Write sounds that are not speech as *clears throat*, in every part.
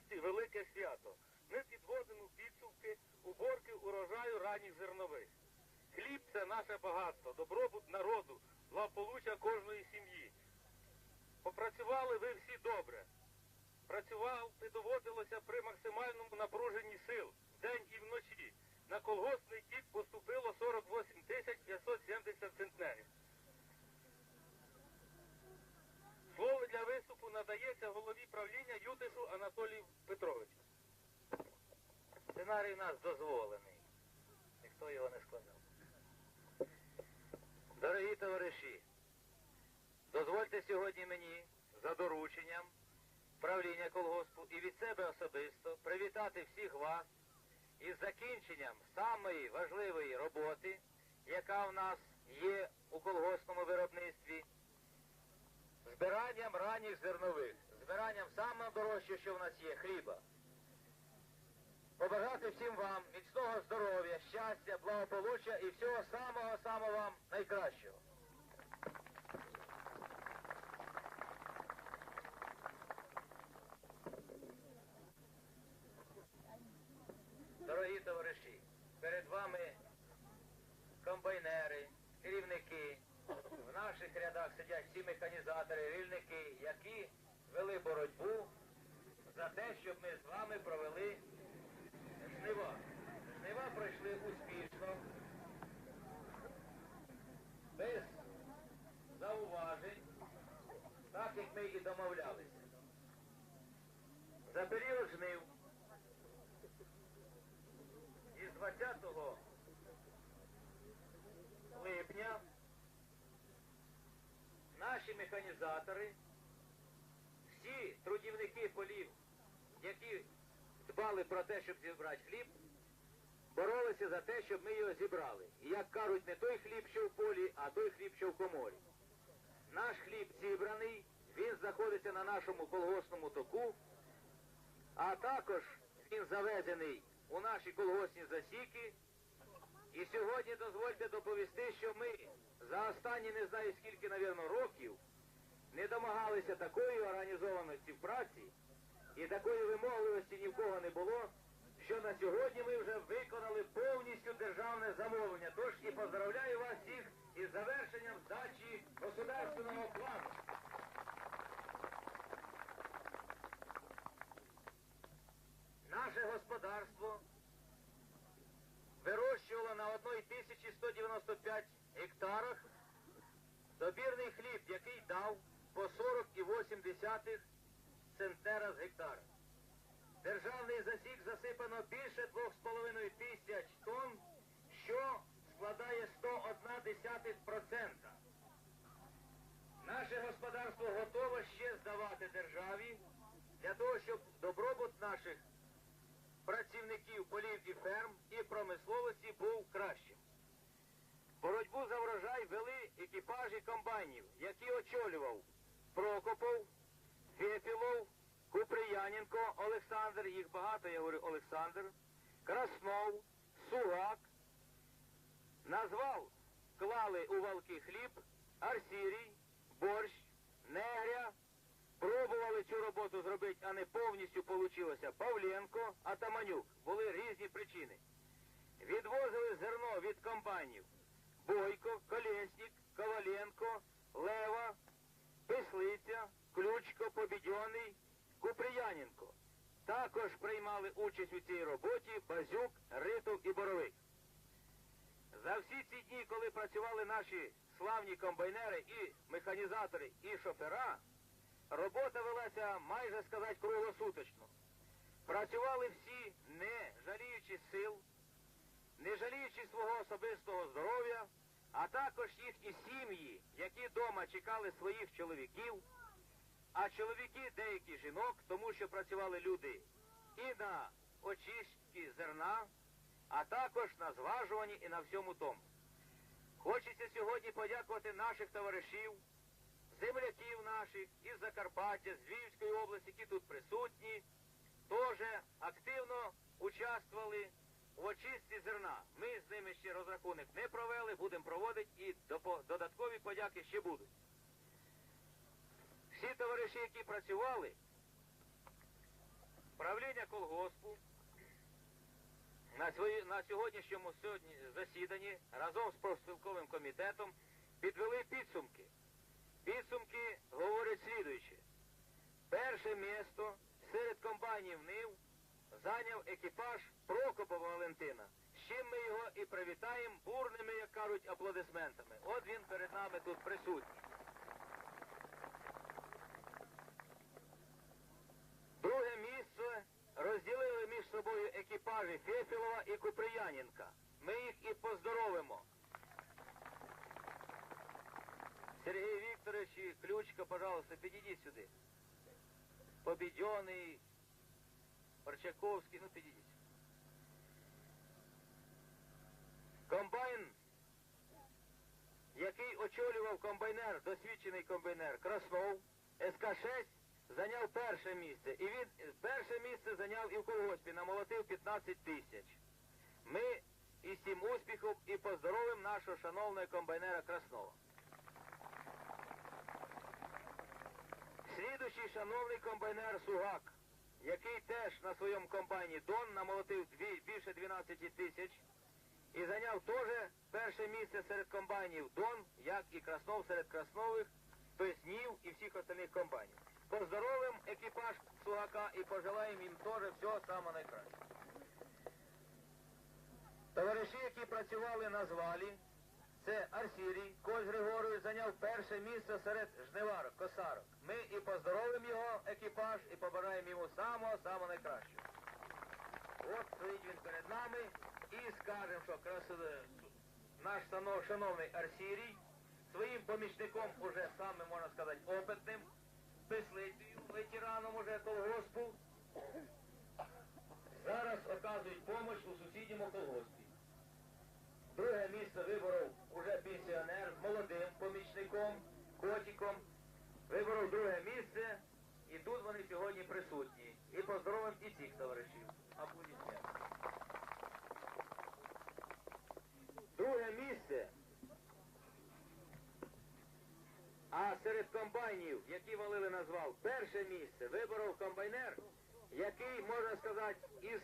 власті велике свято. Ми підводимо підсумки уборки урожаю ранніх зернових. Хліб це наше багатство, добробут народу, благополуччя кожної сім'ї. Попрацювали ви всі добре. Працювати доводилося при максимальному напруженні сил вдень і вночі. На колгоспний тік поступило 48 тисяч 570 центнерів. Слово для виступу надається голові правління Ютишу Анатолію Петровичу. Сценарій у нас дозволений. Ніхто його не складав. Дорогі товариші, дозвольте сьогодні мені за дорученням правління колгоспу і від себе особисто привітати всіх вас із закінченням самої важливої роботи, яка в нас є у колгоспному виробництві, збиранням ранніх зернових, збиранням самого дорожчого, що в нас є, хліба. Побажати всім вам міцного здоров'я, щастя, благополуччя і всього самого-самого вам найкращого. Дорогі товариші, перед вами комбайнери, керівники. В наших рядах сидять всі механізатори, рільники, які вели боротьбу за те, щоб ми з вами провели жнива. Жнива пройшли успішно, без зауважень, так як ми і домовлялися. За період жнив із 20 наші механізатори, всі трудівники полів, які дбали про те, щоб зібрати хліб, боролися за те, щоб ми його зібрали. І як кажуть, не той хліб, що в полі, а той хліб, що в коморі. Наш хліб зібраний, він знаходиться на нашому колгоспному току, а також він завезений у наші колгоспні засіки. І сьогодні дозвольте доповісти, що ми за останні не знаю скільки, навірно, років не домагалися такої організованості в праці і такої вимогливості ні в кого не було, що на сьогодні ми вже виконали повністю державне замовлення. Тож і поздравляю вас всіх із завершенням здачі государственного плану. Наше господарство вирощувало на 1195 гектарах добірний хліб, який дав по 40,8 центнера з гектара. Державний засік засипано більше 2,5 тисяч тонн, що складає 101%. Наше господарство готове ще здавати державі для того, щоб добробут наших працівників полів і ферм і промисловості був кращим. Боротьбу за врожай вели екіпажі комбайнів, які очолював Прокопов, Фепілов, Куприяненко, Олександр, їх багато, я говорю Олександр, Краснов, Сугак. Назвав, клали у валки хліб, Арсірій, борщ, негря. Пробували цю роботу зробити, а не повністю получилося Павленко, Атаманюк. Були різні причини. Відвозили зерно від комбайнів Бойко, Колєснік, Коваленко, Лева, Пислиця, Ключко, Побідьоний, Куприяненко. Також приймали участь у цій роботі Базюк, Ритов і Боровик. За всі ці дні, коли працювали наші славні комбайнери і механізатори, і шофера, робота велася, майже сказати, круглосуточно. Працювали всі, не жаліючи сил, не жаліючи свого особистого здоров'я, а також їхні сім'ї, які вдома чекали своїх чоловіків, а чоловіки деякі жінок, тому що працювали люди і на очистці зерна, а також на зважуванні і на всьому тому. Хочеться сьогодні подякувати наших товаришів, земляків наших із Закарпаття, з Львівської області, які тут присутні, теж активно участвували в очистці зерна. Ми з ними ще розрахунок не провели, будемо проводити і додаткові подяки ще будуть. Всі товариші, які працювали, правління колгоспу на, свої, на сьогоднішньому сьогодні засіданні разом з профспілковим комітетом підвели підсумки. Підсумки говорять слідуюче. Перше місто серед комбайнів НИВ зайняв екіпаж Прокопова Валентина. З чим ми його і привітаємо бурними, як кажуть, аплодисментами. От він перед нами тут присутній. Друге місце розділили між собою екіпажі Фефілова і Куприяненка. Ми їх і поздоровимо. Сергій Вікторович Ключка, пожалуйста, підійдіть сюди. Побідьоний, Парчаковський, ну підійдіть. Комбайн, який очолював комбайнер, досвідчений комбайнер Краснов, СК-6, зайняв перше місце. І він перше місце зайняв і в колгоспі, намолотив 15 тисяч. Ми із цим успіхом і поздоровимо нашого шановного комбайнера Краснова. Слідуючий шановний комбайнер Сугак, який теж на своєму комбайні Дон намолотив більше 12 тисяч і зайняв теж перше місце серед комбайнів Дон, як і Краснов серед Краснових, Песнів і всіх остальних комбайнів. Поздоровим екіпаж Сугака і пожелаємо їм теж всього самого найкращого. Товариші, які працювали на звалі, це Арсірій Кось Григорович зайняв перше місце серед жниварок, косарок. Ми і поздоровимо його екіпаж і побажаємо йому самого-самого найкращого. От стоїть він перед нами і скажемо, що крас- наш шановний Арсірій своїм помічником уже саме, можна сказати, опитним, пислицею, ветераном уже колгоспу, зараз оказують допомогу у сусідньому колгоспі. Друге місце виборов уже пенсіонер молодим помічником, котиком. Виборов друге місце, і тут вони сьогодні присутні. І поздоровим і цих товаришів. Аплодисменти. Друге місце. А серед комбайнів, які валили назвав, перше місце виборов комбайнер, який, можна сказати, із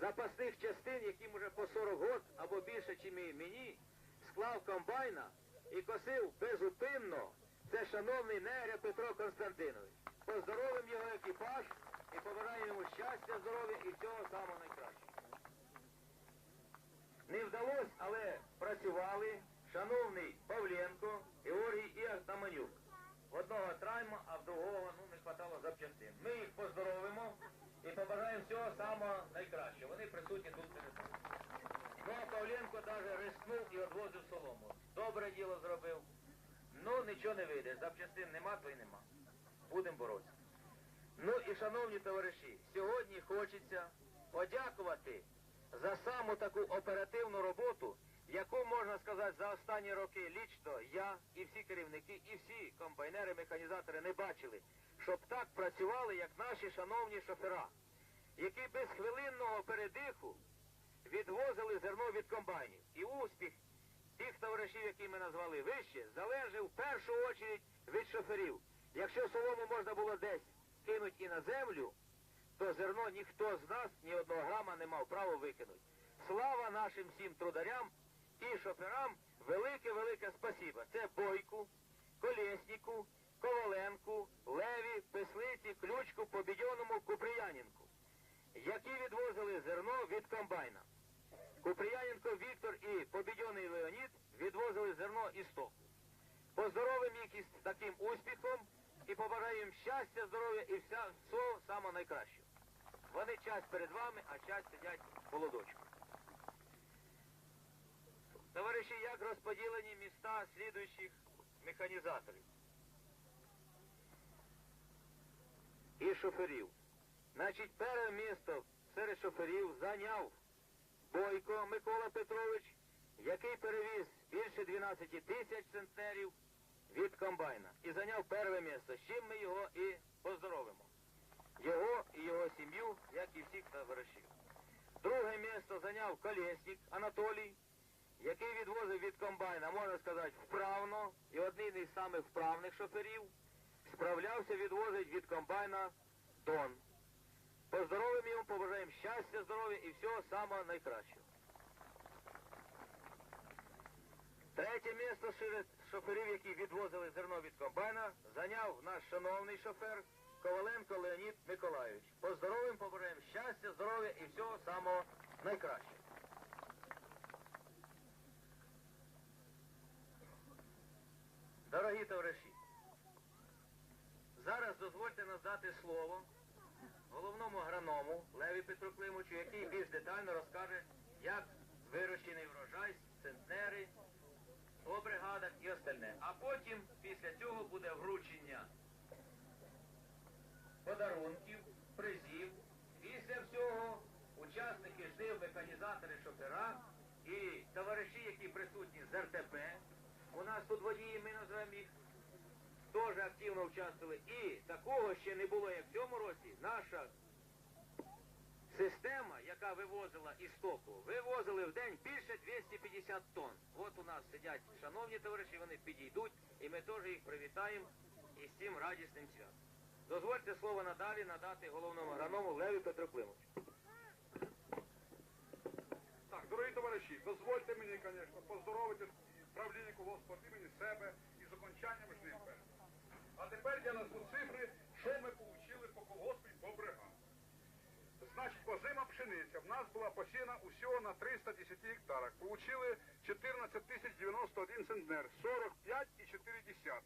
запасних частин, яким уже по 40 год або більше, чим і мені, склав комбайна і косив безупинно. Це шановний Негря Петро Константинович. Поздоровим його екіпаж і побажаємо йому щастя, здоров'я і всього самого найкращого. Не вдалося, але працювали шановний Павленко, Георгій і Атаманюк. В одного трайма, а в другого ну, не хватало запчастин. Ми їх поздоровимо і побажаємо всього самого найкращого. Вони присутні тут перед нами. Ну, Павленко навіть рискнув і відвозив солому. Добре діло зробив. Ну, нічого не вийде. Запчастин нема, то й нема. Будемо боротися. Ну і шановні товариші, сьогодні хочеться подякувати за саму таку оперативну роботу, яку, можна сказати, за останні роки лічно я і всі керівники, і всі комбайнери, механізатори не бачили, щоб так працювали, як наші шановні шофера, які без хвилинного передиху відвозили зерно від комбайнів. І успіх тих товаришів, які ми назвали вище, залежав в першу очередь від шоферів. Якщо солому можна було десь кинуть і на землю, то зерно ніхто з нас ні одного грама не мав права викинути. Слава нашим всім трударям і шоферам, велике-велике спасіба. Це Бойку, Колєсніку, Коваленку, Леві, Песлиці, Ключку, Побідьоному, Куприянінку, які відвозили зерно від комбайна. Куприяненко Віктор і Побідьоний Леонід відвозили зерно із стоку. Поздоровим їх із таким успіхом і побажаємо їм щастя, здоров'я і вся, всього самого найкращого. Вони час перед вами, а час сидять в холодочку. Товариші, як розподілені міста слідуючих механізаторів і шоферів. Значить, перше місто серед шоферів зайняв Бойко Микола Петрович, який перевіз більше 12 тисяч центнерів від комбайна і зайняв перше місце, з чим ми його і поздоровимо. Його і його сім'ю, як і всіх товаришів. Друге місце зайняв Колєснік Анатолій, який відвозив від комбайна, можна сказати, вправно, і один із самих вправних шоферів справлявся відвозить від комбайна Дон. Поздоровим його щастя, здоров'я і всього самого найкращого. Третє місце серед шоферів, які відвозили зерно від комбайна, зайняв наш шановний шофер Коваленко Леонід Миколайович. Поздоровим, побажаємо щастя, здоров'я і всього самого найкращого. Дорогі товариші, зараз дозвольте надати слово головному агроному Леві Петру який більш детально розкаже, як вирощений врожай, центнери, по бригадах і остальне. А потім, після цього, буде вручення подарунків, призів. Після всього учасники жнив, механізатори, шофера і товариші, які присутні з РТП. У нас тут водії, ми називаємо їх, теж активно участвували. І такого ще не було, як в цьому році. Наша система, яка вивозила із вивозили в день більше 250 тонн. От у нас сидять шановні товариші, вони підійдуть, і ми теж їх привітаємо із цим радісним святом. Дозвольте слово надалі надати головному агроному Леві Петру Климовичу. Так, дорогі товариші, дозвольте мені, звісно, поздоровити правління колгоспу імені себе і з окончанням жнив. А тепер я назву цифри, що ми отримали по колгоспу і по бригам. Значить, позима пшениця в нас була посіяна усього на 310 гектарах. Получили 14 тисяч 91 центнер, 45,4.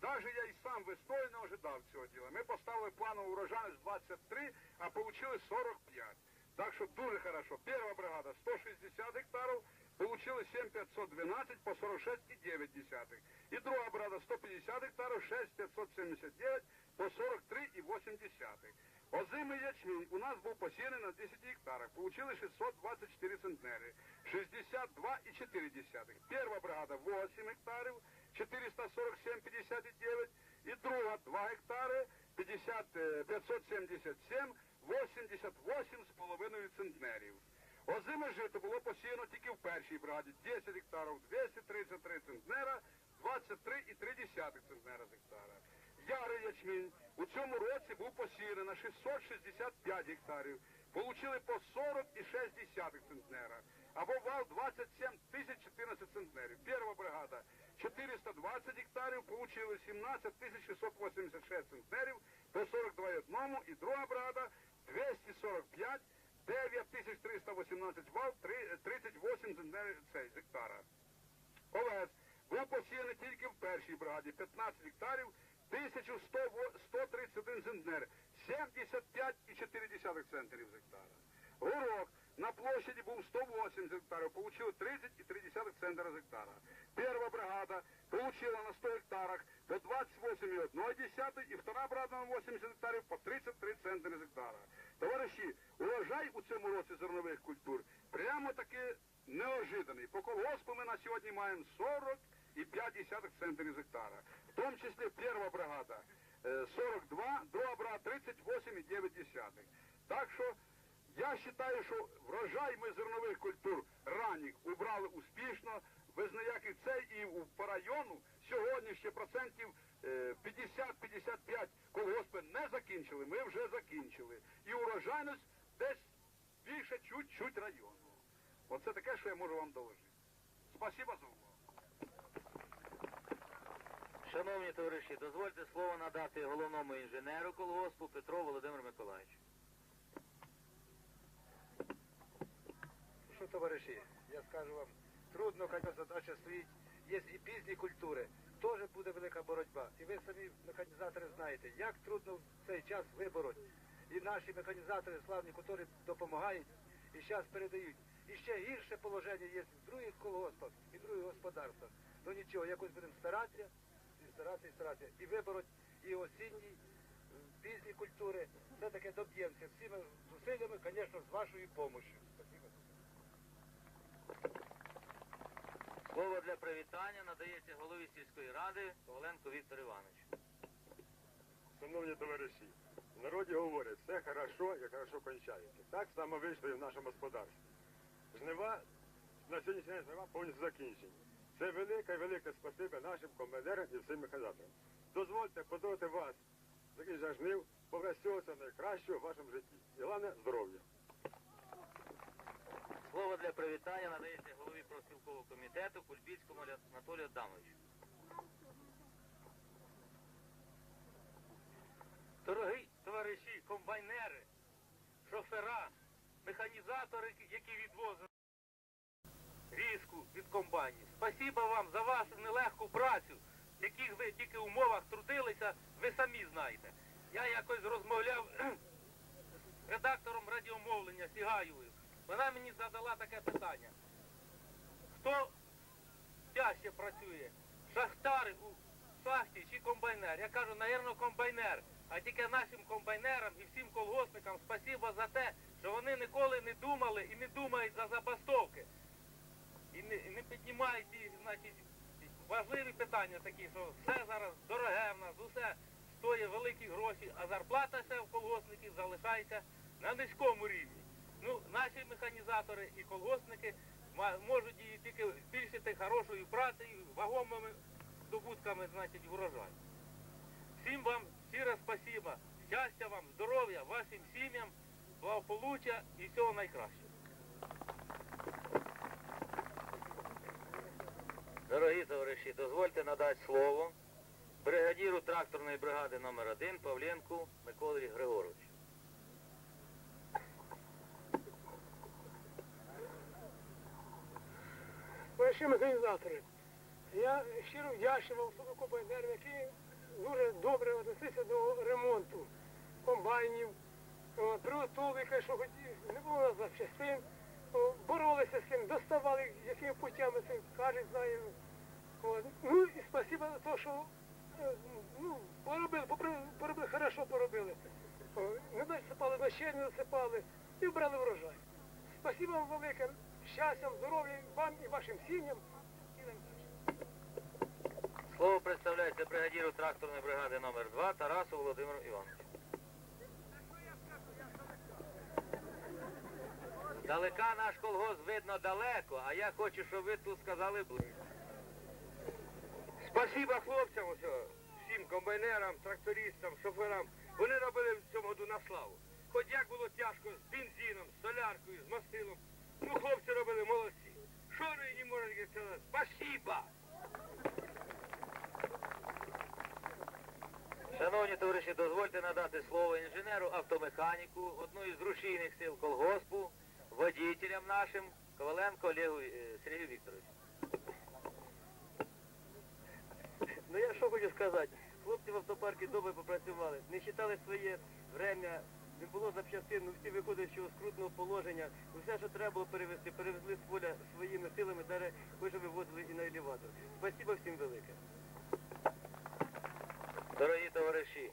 Даже я і сам весною не ожидав цього діла. Ми поставили планову урожайність 23, а получили 45. Так що дуже хорошо. Перша бригада 160 гектарів, получили 7512 по 46,9. І друга бригада 150 гектарів, 6579 по 43,8. Озимий ячмінь у нас був посіяний на 10 гектарах. Получили 624 центнери, 62,4. Перша бригада 8 гектарів, 447,59. І друга 2 гектари, 50, е, 577, 88,5 центнерів. Озиме жито було посіяно тільки в першій бригаді. 10 гектарів 233 центнера, 23,3 центнера з гектара. Ярий ячмінь у цьому році був посіяний на 665 гектарів. Получили по 40,6 центнера. Або вал 27 тисяч 14 центнерів. Перша бригада 420 гектарів, получили 17 тисяч 686 центнерів по 42,1. І друга бригада 245 9318 вал, 38 центнерів цей, гектара. Овес був посіяний тільки в першій бригаді 15 гектарів, 1131 центнер, 75,4 центнерів з гектара. Горох на площаді був 108 гектарів, получили 30,3 центра з гектара. Перша бригада получила на 100 гектарах по 28,1 і втора бригада на 80 гектарів по 33 центри з гектара. Товариші, урожай у цьому році зернових культур прямо таки неожиданий. По колгоспу ми на сьогодні маємо 40,5 центнерів з гектара. В тому числі перша бригада е, 42, друга бригада 38,9. Так що я вважаю, що врожай ми зернових культур ранніх убрали успішно, без ніяких цей і по району сьогодні ще процентів е, 50-55 колгоспи не закінчили, ми вже закінчили. І урожайність десь більше чуть-чуть району. Оце таке, що я можу вам доложити. Спасибо за увагу. Шановні товариші, дозвольте слово надати головному інженеру колгоспу Петру Володимиру Миколаївичу. Що, товариші, я скажу вам, трудно, хоча задача стоїть. Є і пізні культури, теж буде велика боротьба. І ви самі механізатори знаєте, як трудно в цей час вибороть. І наші механізатори славні, які допомагають і зараз передають. І ще гірше положення є в других колгоспах і других господарствах. Ну нічого, якось будемо старатися, і старатися, і старатися. І вибороть і осінні, пізні культури. Все таки доб'ємося всіми зусиллями, звісно, з вашою допомогою. Спасибо. Слово для привітання надається голові сільської ради Коваленко Віктор Іванович. Шановні товариші, в народі говорять, все хорошо, як хорошо кончається. Так само вийшло і в нашому господарстві. Жнива, на сьогоднішній день жнива повністю закінчені. Це велике, велике спасибі нашим командирам і всім механізаторам. Дозвольте поздоровити вас, таких же жнив, побажати найкращого в вашому житті. І головне здоров'я. Слово для привітання надається голові профспілкового комітету Кульбільському Анатолію Адамовичу. Дорогі товариші, комбайнери, шофера, механізатори, які відвозили різку від комбайнів. Спасіба вам за вашу нелегку працю, в яких ви тільки умовах трудилися, ви самі знаєте. Я якось розмовляв *clears throat* з редактором радіомовлення Сігаєвою. Вона мені задала таке питання. Хто тяжче працює? Шахтар у шахті чи комбайнер? Я кажу, напевно, комбайнер. А тільки нашим комбайнерам і всім колгоспникам спасіба за те, що вони ніколи не думали і не думають за забастовки. І не, і не піднімають ті, значить, важливі питання такі, що все зараз дороге в нас, усе стоїть великі гроші, а зарплата ще в колгоспників залишається на низькому рівні. Ну, наші механізатори і колгоспники можуть її тільки збільшити хорошою працею, вагомими здобутками, значить, врожай. Всім вам щире спасіба, щастя вам, здоров'я, вашим сім'ям, благополуччя і всього найкращого. Дорогі товариші, дозвольте надати слово бригадіру тракторної бригади номер 1 Павленку Миколі Григоровичу. Перші механізатори. Я щиро вдячний вам комбайнерам, які дуже добре віднеслися до ремонту комбайнів, О, що хоч не було запчастин, О, боролися з цим, доставали, якими путями це кожен знає. Ну і спасибо за те, що е, ну, поробили, поробили, хорошо поробили. Не насипали, ночей не насипали і вбрали врожай. Спасибо вам велике, щастя, здоров'я вам і вашим сім'ям. Слово представляється бригадіру тракторної бригади номер 2 Тарасу Володимиру Івановичу. Далека наш колгосп видно далеко, а я хочу, щоб ви тут сказали ближче. Спасіба хлопцям, ось, всім комбайнерам, трактористам, шоферам. Вони робили в цьому году на славу. Хоч як було тяжко з бензином, з соляркою, з мастилом. Ну, хлопці робили молодці. Що вони не можуть сказати? Спасіба! Шановні товариші, дозвольте надати слово інженеру автомеханіку, одну із рушійних сил колгоспу, водітелям нашим, Коваленко Олегу е, Сергію Вікторовичу. Ну я що хочу сказати, хлопці в автопарку добре попрацювали, не вважали своє время, не було запчастин, ну всі виходячи з скрутного положення, ну все, що треба було перевезти, перевезли з поля своїми силами, далі кожен вивозили і на елеватор. Спасибо всім велике. Дорогі товариші,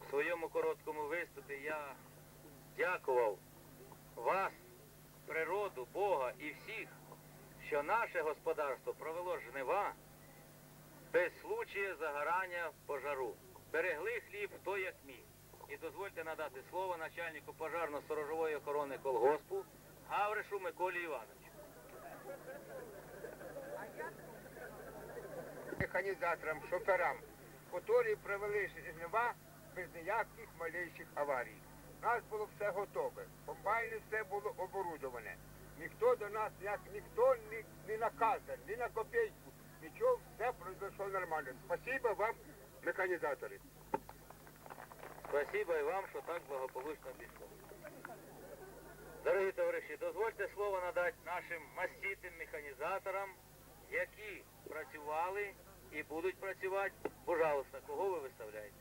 в своєму короткому виступі я дякував вас, природу, Бога і всіх, що наше господарство провело жнива без случая загорання пожару. Берегли хліб хто як міг. І дозвольте надати слово начальнику пожарно-сторожової охорони колгоспу Гавришу Миколі Івановичу. механізаторам, шоферам, які провели жнива без ніяких малейших аварій. У нас було все готове, комбайни все було оборудоване. Ніхто до нас, як ніхто не, не наказан, ні на копійку, нічого, все пройшло нормально. Спасибо вам, механізатори. Спасибо і вам, що так благополучно пішло. Дорогі товариші, дозвольте слово надати нашим маститим механізаторам, які працювали і будуть працювати. Пожалуйста, кого ви виставляєте?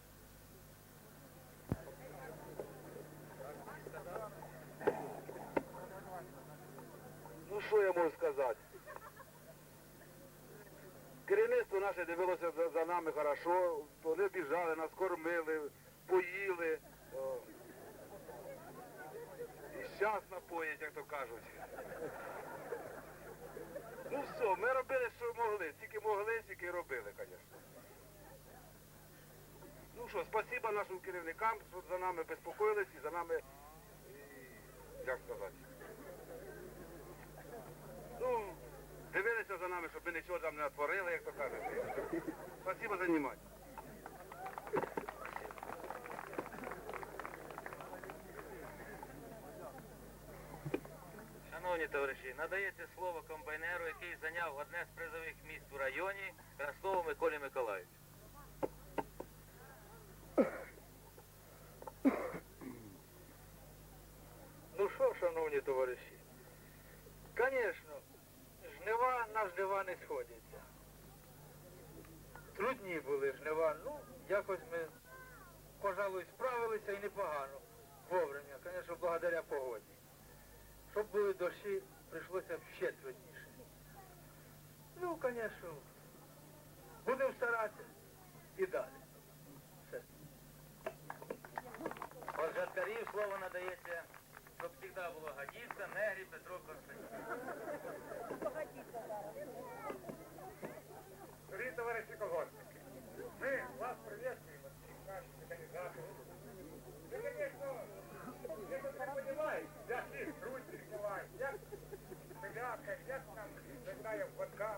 Ну що я можу сказати? Керівництво наше дивилося за, нами хорошо, вони біжали, нас кормили, поїли. О. І щас напоять, як то кажуть. Ну все, ми робили, що могли. Тільки могли, тільки робили, звісно. Ну що, спасибо нашим керівникам, що за нами безпокоїлись і за нами, і, як сказати, Ну, дивилися за нами, щоб ми нічого там не натворили, як то кажуть. Спасибо за *laughs* внимание. Товариші, надається слово комбайнеру, який зайняв одне з призових місць у районі, Краснову Миколі Миколаївичу. Ну що, шановні товариші, звісно, жнива на жнива не сходяться. Трудні були жнива, ну, якось ми, пожалуй, справилися і непогано. Вовремя, звісно, благодаря погоді. Щоб були дощі, прийшлося ще трудніше. Ну, звісно, будемо старатися і далі. Все. От жаркарів слово надається, щоб завжди було Гадівка, Негрі, Петро Константин. Дорогі товариші колгоспники, ми вас приветствуємо, всіх наших організаторів. Ви, звісно, я тут не розумію, як їх друзі відбувають, як пиляка, як нам виглядає вода.